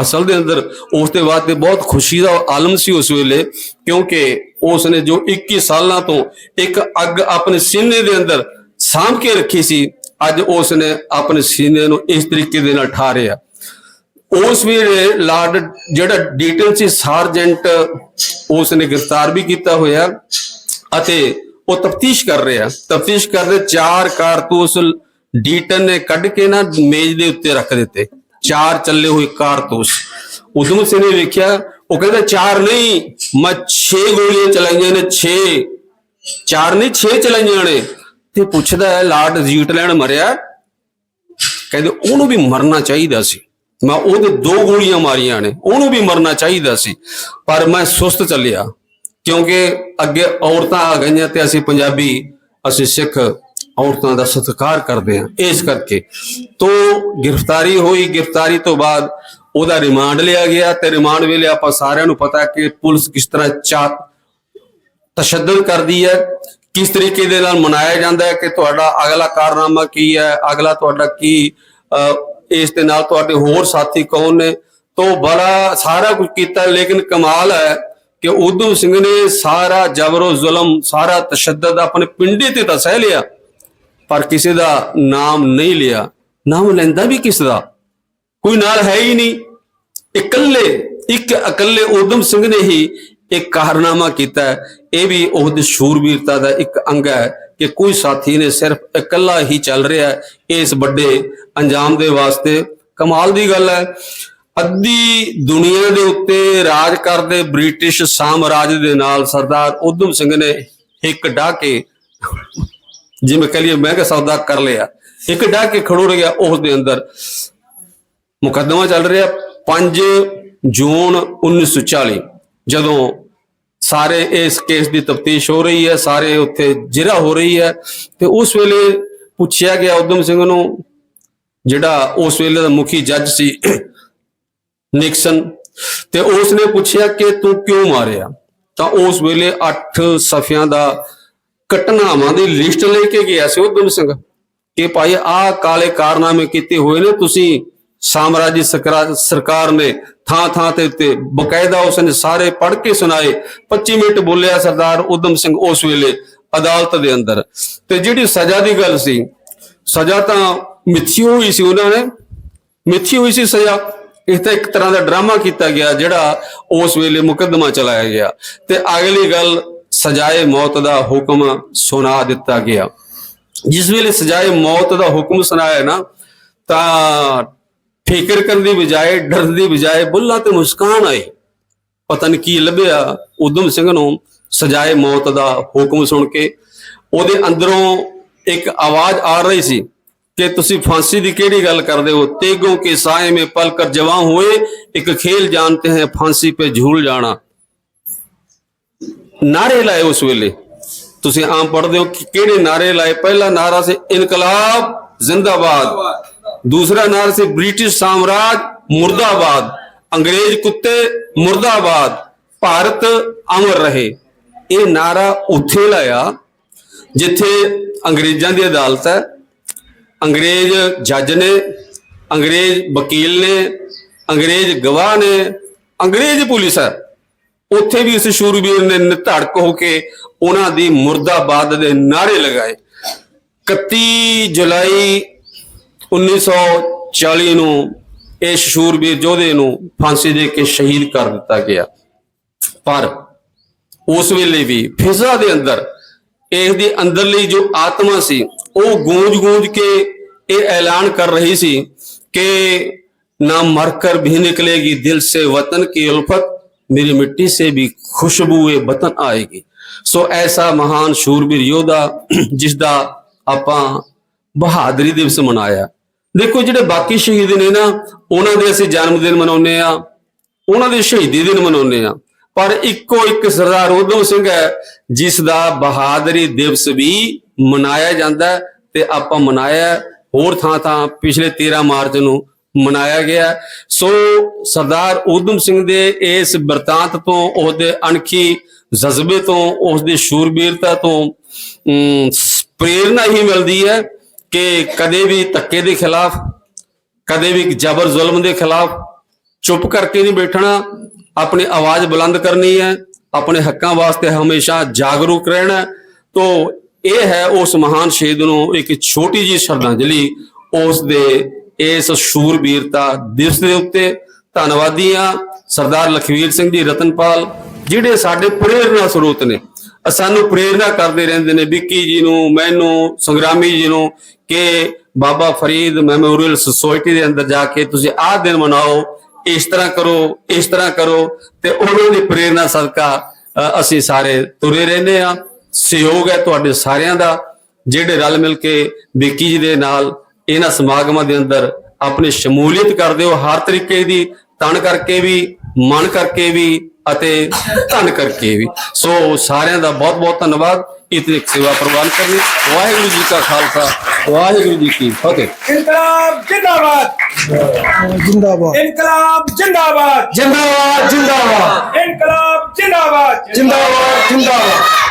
ਅਸਲ ਦੇ ਅੰਦਰ ਉਸ ਦੇ ਬਾਅਦ ਤੇ ਬਹੁਤ ਖੁਸ਼ੀ ਦਾ ਆਲਮ ਸੀ ਉਸ ਵੇਲੇ ਕਿਉਂਕਿ ਉਸ ਨੇ ਜੋ 21 ਸਾਲਾਂ ਤੋਂ ਇੱਕ ਅੱਗ ਆਪਣੇ ਸੀਨੇ ਦੇ ਅੰਦਰ ਸਾਂਭ ਕੇ ਰੱਖੀ ਸੀ ਅੱਜ ਉਸ ਨੇ ਆਪਣੇ ਸੀਨੇ ਨੂੰ ਇਸ ਤਰੀਕੇ ਦੇ ਨਾਲ ਠਾਰਿਆ। ਉਸ ਵੇਲੇ ਲਾਰਡ ਜਿਹੜਾ ਡੀਟੇਲ ਸੀ ਸਾਰਜੈਂਟ ਉਸ ਨੇ ਗ੍ਰਿਫਤਾਰ ਵੀ ਕੀਤਾ ਹੋਇਆ ਅਤੇ ਉਹ ਤਫਤੀਸ਼ ਕਰ ਰਿਹਾ। ਤਫਤੀਸ਼ ਕਰਦੇ ਚਾਰ ਕਾਰਤੂਸ ਡੀਟਨ ਨੇ ਕੱਢ ਕੇ ਨਾ ਮੇਜ਼ ਦੇ ਉੱਤੇ ਰੱਖ ਦਿੱਤੇ। ਚਾਰ ਚੱਲੇ ਹੋਏ ਕਾਰਤੂਸ। ਉਦਮ ਸਿੰਘ ਨੇ ਵੇਖਿਆ, ਉਹ ਕਹਿੰਦਾ, ਚਾਰ ਨਹੀਂ, ਮੈਂ 6 ਗੋਲੀਆਂ ਚਲਾਈਆਂ ਨੇ 6 ਚਾਰ ਨਹੀਂ 6 ਚਲਾਈਆਂ ਨੇ। ਤੇ ਪੁੱਛਦਾ ਹੈ, ਲਾਰਡ ਜ਼ੀਟਲੈਂਡ ਮਰਿਆ ਕਹਿੰਦੇ, ਉਹਨੂੰ ਵੀ ਮਰਨਾ ਚਾਹੀਦਾ ਸੀ। ਮੈਂ ਉਹਦੇ ਦੋ ਗੋਲੀਆਂ ਮਾਰੀਆਂ ਨੇ, ਉਹਨੂੰ ਵੀ ਮਰਨਾ ਚਾਹੀਦਾ ਸੀ। ਪਰ ਮੈਂ ਸੁਸਤ ਚੱਲਿਆ, ਕਿਉਂਕਿ ਅੱਗੇ ਔਰਤਾਂ ਆ ਗਈਆਂ ਤੇ ਅਸੀਂ ਪੰਜਾਬੀ, ਅਸੀਂ ਸਿੱਖ ਔਰਤਾਂ ਦਾ ਸਤਿਕਾਰ ਕਰਦੇ ਹਾਂ, ਇਸ ਕਰਕੇ। ਤੋਂ ਗ੍ਰਿਫਤਾਰੀ ਹੋਈ, ਗ੍ਰਿਫਤਾਰੀ ਤੋਂ ਬਾਅਦ ਉਹਦਾ ਰਿਮਾਂਡ ਲਿਆ ਗਿਆ ਤੇ ਰਿਮਾਂਡ ਵੇਲੇ ਆਪਾਂ ਸਾਰਿਆਂ ਨੂੰ ਪਤਾ ਕਿ ਪੁਲਿਸ ਕਿਸ ਤਰ੍ਹਾਂ ਚਾ ਤਸ਼ੱਦਦ ਕਰਦੀ ਹੈ। ਕਿਸ ਤਰੀਕੇ ਦੇ ਨਾਲ ਮਨਾਇਆ ਜਾਂਦਾ ਹੈ ਕਿ ਤੁਹਾਡਾ ਅਗਲਾ ਕਾਰਨਾਮਾ ਕੀ ਹੈ? ਅਗਲਾ ਤੁਹਾਡਾ ਕੀ ਇਸ ਦੇ ਨਾਲ ਤੁਹਾਡੇ ਹੋਰ ਸਾਥੀ ਕੌਣ ਨੇ? ਤੋਂ ਬੜਾ ਸਾਰਾ ਕੁਝ ਕੀਤਾ, ਲੇਕਿਨ ਕਮਾਲ ਹੈ ਕਿ ਉਦੋਂ ਸਿੰਘ ਨੇ ਸਾਰਾ ਜਬਰੋ ਜ਼ੁਲਮ ਸਾਰਾ ਤਸ਼ੱਦਦ ਆਪਣੇ ਪਿੰਡੇ ਤੇ ਤਾਂ ਸਹਿ ਲਿਆ, ਪਰ ਕਿਸੇ ਦਾ ਨਾਮ ਨਹੀਂ ਲਿਆ। ਨਾਮ ਲੈਂਦਾ ਵੀ ਕਿਸ ਦਾ? ਕੋਈ ਨਾਲ ਹੈ ਹੀ ਨਹੀਂ। ਇਕੱਲੇ, ਇੱਕ ਇਕੱਲੇ ਉਦਮ ਸਿੰਘ ਨੇ ਹੀ ਇਹ ਕਾਰਨਾਮਾ ਕੀਤਾ ਇਹ ਵੀ ਉਹਦੀ ਸ਼ੂਰਬੀਰਤਾ ਦਾ ਇੱਕ ਅੰਗ ਹੈ ਕਿ ਕੋਈ ਸਾਥੀ ਨੇ ਸਿਰਫ ਇਕੱਲਾ ਹੀ ਚੱਲ ਰਿਹਾ ਇਸ ਵੱਡੇ ਅੰਜਾਮ ਦੇ ਵਾਸਤੇ। ਕਮਾਲ ਦੀ ਗੱਲ ਹੈ, ਅੱਧੀ ਦੁਨੀਆ ਦੇ ਉੱਤੇ ਰਾਜ ਕਰਦੇ ਬ੍ਰਿਟਿਸ਼ ਸਾਮਰਾਜ ਦੇ ਨਾਲ ਸਰਦਾਰ ਉਦਮ ਸਿੰਘ ਨੇ ਇੱਕ ਡਾਹ ਕੇ ਜਿਵੇਂ ਕਹ ਲਈਏ ਮੈਂ ਮਹਿੰਗਾ ਸੌਦਾ ਕਰ ਲਿਆ। ਇੱਕ ਡਾਹ ਕੇ ਖੜੋ ਰਿਹਾ ਉਸ ਦੇ ਅੰਦਰ। ਮੁਕੱਦਮਾ ਚੱਲ ਰਿਹਾ 5 ਜੂਨ 1940 ਜਦੋਂ ਸਾਰੇ ਇਸ ਕੇਸ ਦੀ ਤਫਤੀਸ਼ ਹੋ ਰਹੀ ਹੈ, ਸਾਰੇ ਉੱਥੇ ਜਿਰਾ ਹੋ ਰਹੀ ਹੈ ਤੇ ਉਸ ਵੇਲੇ ਪੁੱਛਿਆ ਗਿਆ ਉਦਮ ਸਿੰਘ ਨੂੰ, ਜਿਹੜਾ ਉਸ ਵੇਲੇ ਦਾ ਮੁਖੀ ਜੱਜ ਸੀ [COUGHS] ਨਿਕਸਨ, ਤੇ ਉਸ ਨੇ ਪੁੱਛਿਆ ਕਿ ਤੂੰ ਕਿਉਂ ਮਾਰਿਆ? ਤਾਂ ਉਸ ਵੇਲੇ 8 ਸਫ਼ਿਆਂ ਦਾ ਘਟਨਾਵਾਂ ਦੀ ਲਿਸਟ ਲੈ ਕੇ ਗਿਆ ਸੀ ਉਦਮ ਸਿੰਘ ਕਿ ਭਾਈ ਆਹ ਕਾਲੇ ਕਾਰਨਾਮੇ ਕੀਤੇ ਹੋਏ ਨੇ, ਤੁਸੀਂ ਸਾਮਰਾਜੀ ਸਰਕਾਰ ਨੇ ਥਾਂ ਥਾਂ ਤੇ ਉੱਤੇ ਬਕਾਇਦਾ ਉਸਨੇ ਸਾਰੇ ਪੜ੍ਹ ਕੇ ਸੁਣਾਏ। 25 ਮਿੰਟ ਬੋਲਿਆ ਸਰਦਾਰ ਉਦਮ ਸਿੰਘ ਉਸ ਵੇਲੇ ਅਦਾਲਤ ਦੇ ਅੰਦਰ। ਤੇ ਜਿਹੜੀ ਸਜ਼ਾ ਦੀ ਗੱਲ ਸੀ, ਸਜ਼ਾ ਤਾਂ ਮਿੱਥੀ ਹੋਈ ਸੀ ਉਹਨਾਂ ਨੇ। ਮਿੱਥੀ ਹੋਈ ਸੀ ਸਜ਼ਾ। ਇਹ ਤਾਂ ਇੱਕ ਤਰ੍ਹਾਂ ਦਾ ਡਰਾਮਾ ਕੀਤਾ ਗਿਆ ਜਿਹੜਾ ਉਸ ਵੇਲੇ ਮੁਕੱਦਮਾ ਚਲਾਇਆ ਗਿਆ। ਤੇ ਅਗਲੀ ਗੱਲ, ਸਜ਼ਾਏ ਮੌਤ ਦਾ ਹੁਕਮ ਸੁਣਾ ਦਿੱਤਾ ਗਿਆ। ਜਿਸ ਵੇਲੇ ਸਜ਼ਾਏ ਮੌਤ ਦਾ ਹੁਕਮ ਸੁਣਾਇਆ ਨਾ, ਤਾਂ ਫਿਕਰ ਕਰਨ ਦੀ ਬਜਾਏ, ਡਰਨ ਦੀ ਬਜਾਏ ਬੁੱਲਾ ਤੇ ਮੁਸਕਾਨ ਆਏ। ਪਤਨ ਕੀ ਲੱਭਿਆ। ਉਦਮ ਸਿੰਘ ਨੂੰ ਸਜਾਏ ਮੌਤ ਦਾ ਹੁਕਮ ਸੁਣ ਕੇ ਉਹਦੇ ਅੰਦਰੋਂ ਇੱਕ ਆਵਾਜ਼ ਆ ਰਹੀ ਸੀ ਕਿ ਤੁਸੀਂ ਫਾਂਸੀ ਦੀ ਕਿਹੜੀ ਗੱਲ ਕਰਦੇ ਹੋ? ਤੇਗੋਂ ਕੇ ਸਾਏ ਮੇ ਪਲ ਕਰ ਜਵਾਂ ਹੋਏ, ਇੱਕ ਖੇਲ ਜਾਣਤੇ ਹੈ, ਫਾਂਸੀ ਤੇ ਝੂਲ ਜਾਣਾ। ਨਾਰੇ ਲਾਏ ਉਸ ਵੇਲੇ। ਤੁਸੀਂ ਆਮ ਪੜਦੇ ਹੋ ਕਿ ਕਿਹੜੇ ਨਾਰੇ ਲਾਏ? ਪਹਿਲਾ ਨਾਰਾ ਸੀ ਇਨਕਲਾਬ, ਜ਼ਿੰਦਾਬਾਦ। ਦੂਸਰਾ ਨਾਰਾ ਸੀ ਬ੍ਰਿਟਿਸ਼ ਸਾਮਰਾਜ, ਮੁਰਦਾਬਾਦ। ਅੰਗਰੇਜ਼ ਕੁੱਤੇ, ਮੁਰਦਾਬਾਦ। ਭਾਰਤ ਅਮਰ ਰਹੇ। ਇਹ ਨਾਰਾ ਉੱਥੇ ਲਾਇਆ ਜਿੱਥੇ ਅੰਗਰੇਜ਼ਾਂ ਦੀ ਅਦਾਲਤ ਹੈ। ਅੰਗਰੇਜ਼ ਜੱਜ ਨੇ, ਅੰਗਰੇਜ਼ ਵਕੀਲ ਨੇ, ਅੰਗਰੇਜ਼ ਗਵਾਹ ਨੇ, ਅੰਗਰੇਜ਼ ਪੁਲਿਸ ਹੈ। ਉੱਥੇ ਵੀ ਇਸ ਸ਼ੂਰਬੀਰ ਨੇ ਨਿਧੜਕ ਹੋ ਕੇ ਉਹਨਾਂ ਦੀ ਮੁਰਦਾਬਾਦ ਦੇ ਨਾਰੇ ਲਗਾਏ। 31 ਜੁਲਾਈ 1940 ਨੂੰ ਇਹ ਸ਼ੂਰਬੀਰ ਯੋਧੇ ਨੂੰ ਫਾਂਸੀ ਦੇ ਕੇ ਸ਼ਹੀਦ ਕਰ ਦਿੱਤਾ ਗਿਆ। ਪਰ ਉਸ ਵੇਲੇ ਵੀ ਫਿਜ਼ਾ ਦੇ ਅੰਦਰ, ਇਸ ਦੇ ਅੰਦਰਲੀ ਜੋ ਆਤਮਾ ਸੀ, ਉਹ ਗੂੰਜ-ਗੂੰਜ ਕੇ ਇਹ ਐਲਾਨ ਕਰ ਰਹੀ ਸੀ ਕਿ ਨਾ ਮਰਕਰ ਵੀ ਨਿਕਲੇਗੀ, ਦਿਲ ਸੇ ਵਤਨ ਕੀ ਉਲਫਤ, ਮੇਰੀ ਮਿੱਟੀ ਸੇ ਵੀ ਖੁਸ਼ਬੂਏ ਵਤਨ ਆਏਗੀ। ਸੋ ਐਸਾ ਮਹਾਨ ਸ਼ੂਰਬੀਰ ਯੋਧਾ ਜਿਸ ਦਾ ਆਪਾਂ ਬਹਾਦਰੀ ਦਿਵਸ ਮਨਾਇਆ। ਦੇਖੋ ਜਿਹੜੇ ਬਾਕੀ ਸ਼ਹੀਦ ਨੇ ਨਾ ਉਹਨਾਂ ਦੇ ਅਸੀਂ ਜਨਮ ਦਿਨ ਮਨਾਉਂਦੇ ਆ ਉਹਨਾਂ ਦੇ ਸ਼ਹੀਦੀ ਦਿਨ ਮਨਾਉਂਦੇ ਆ ਪਰ ਇੱਕੋ ਇੱਕ ਸਰਦਾਰ ਉਦਮ ਸਿੰਘ ਹੈ ਜਿਸ ਦਾ ਬਹਾਦਰੀ ਦਿਵਸ ਵੀ ਮਨਾਇਆ ਜਾਂਦਾ ਤੇ ਆਪਾਂ ਮਨਾਇਆ ਹੋਰ ਥਾਂ ਥਾਂ ਪਿਛਲੇ 13 ਮਾਰਚ ਨੂੰ ਮਨਾਇਆ ਗਿਆ ਸੋ ਸਰਦਾਰ ਉਦਮ ਸਿੰਘ ਦੇ ਇਸ ਬਰਤਾਂਤ ਤੋਂ ਉਹਦੇ ਅਣਖੀ ਜਜ਼ਬੇ ਤੋਂ ਉਸ ਦੀ ਸ਼ੂਰਬੀਰਤਾ ਤੋਂ ਅਮ, ਪ੍ਰੇਰਣਾ ਹੀ ਮਿਲਦੀ ਹੈ। ਕਿ ਕਦੇ ਵੀ ਧੱਕੇ ਦੇ ਖਿਲਾਫ, ਕਦੇ ਵੀ ਜ਼ਬਰ ਜ਼ੁਲਮ ਦੇ ਖਿਲਾਫ ਚੁੱਪ ਕਰਕੇ ਨਹੀਂ ਬੈਠਣਾ, ਆਪਣੀ ਆਵਾਜ਼ ਬੁਲੰਦ ਕਰਨੀ ਹੈ, ਆਪਣੇ ਹੱਕਾਂ ਵਾਸਤੇ ਹਮੇਸ਼ਾ ਜਾਗਰੂਕ ਰਹਿਣਾ ਤੋਂ ਇਹ ਹੈ ਉਸ ਮਹਾਨ ਸ਼ਹੀਦ ਨੂੰ ਇੱਕ ਛੋਟੀ ਜੀ ਸ਼ਰਧਾਂਜਲੀ, ਉਸ ਦੇ ਇਸ ਸ਼ੂਰਬੀਰਤਾ ਦਿਵਸ ਦੇ ਉੱਤੇ। ਧੰਨਵਾਦੀ ਆ ਸਰਦਾਰ ਲਖਵੀਰ ਸਿੰਘ ਜੀ ਰਤਨਪਾਲ, ਜਿਹੜੇ ਸਾਡੇ ਪ੍ਰੇਰਣਾ ਸਰੋਤ ਨੇ। ਸਾਨੂੰ ਪ੍ਰੇਰਣਾ ਕਰਦੇ ਰਹਿੰਦੇ ਨੇ ਵਿੱਕੀ ਜੀ ਨੂੰ, ਮੈਨੂੰ, ਸੰਗਰਾਮੀ ਜੀ ਨੂੰ ਕਿ ਬਾਬਾ ਫਰੀਦ ਮੈਮੋਰੀਅਲ ਸੁਸਾਇਟੀ ਦੇ ਅੰਦਰ ਜਾ ਕੇ ਤੁਸੀਂ ਆਹ ਦਿਨ ਮਨਾਓ, ਇਸ ਤਰ੍ਹਾਂ ਕਰੋ, ਇਸ ਤਰ੍ਹਾਂ ਕਰੋ ਤੇ ਉਹਨਾਂ ਦੀ ਪ੍ਰੇਰਣਾ ਸਦਕਾ ਅਸੀਂ ਸਾਰੇ ਤੁਰੇ ਰਹਿੰਦੇ ਆ ਸਹਿਯੋਗ ਹੈ ਤੁਹਾਡੇ ਸਾਰਿਆਂ ਦਾ, ਜਿਹੜੇ ਰਲ ਮਿਲ ਕੇ ਵਿੱਕੀ ਜੀ ਦੇ ਨਾਲ ਇਹਨਾਂ ਸਮਾਗਮਾਂ ਦੇ ਅੰਦਰ ਆਪਣੀ ਸ਼ਮੂਲੀਅਤ ਕਰਦੇ ਹੋ, ਹਰ ਤਰੀਕੇ ਦੀ ਤਣ ਕਰਕੇ ਵੀ, ਮਨ ਕਰਕੇ ਵੀ ਅਤੇ ਧਨ ਕਰਕੇ ਵੀ। ਸੋ ਸਾਰਿਆਂ ਦਾ ਬਹੁਤ ਬਹੁਤ ਧੰਨਵਾਦ। ਇਤਨੀ ਸੇਵਾ ਪ੍ਰਵਾਨ ਕਰਨੀ। ਵਾਹਿਗੁਰੂ ਜੀ ਕਾ ਖਾਲਸਾ। ਵਾਹਿਗੁਰੂ ਜੀ ਕੀ ਫਤਿਹ। ਇਨਕਲਾਬ ਜਿੰਦਾਬਾਦ। ਜਿੰਦਾਬਾਦ। ਇਨਕਲਾਬ ਜਿੰਦਾਬਾਦ। ਜਿੰਦਾਬਾਦ ਜਿੰਦਾਬਾਦ। ਇਨਕਲਾਬ ਜਿੰਦਾਬਾਦ। ਜਿੰਦਾਬਾਦ ਜਿੰਦਾਬਾਦ।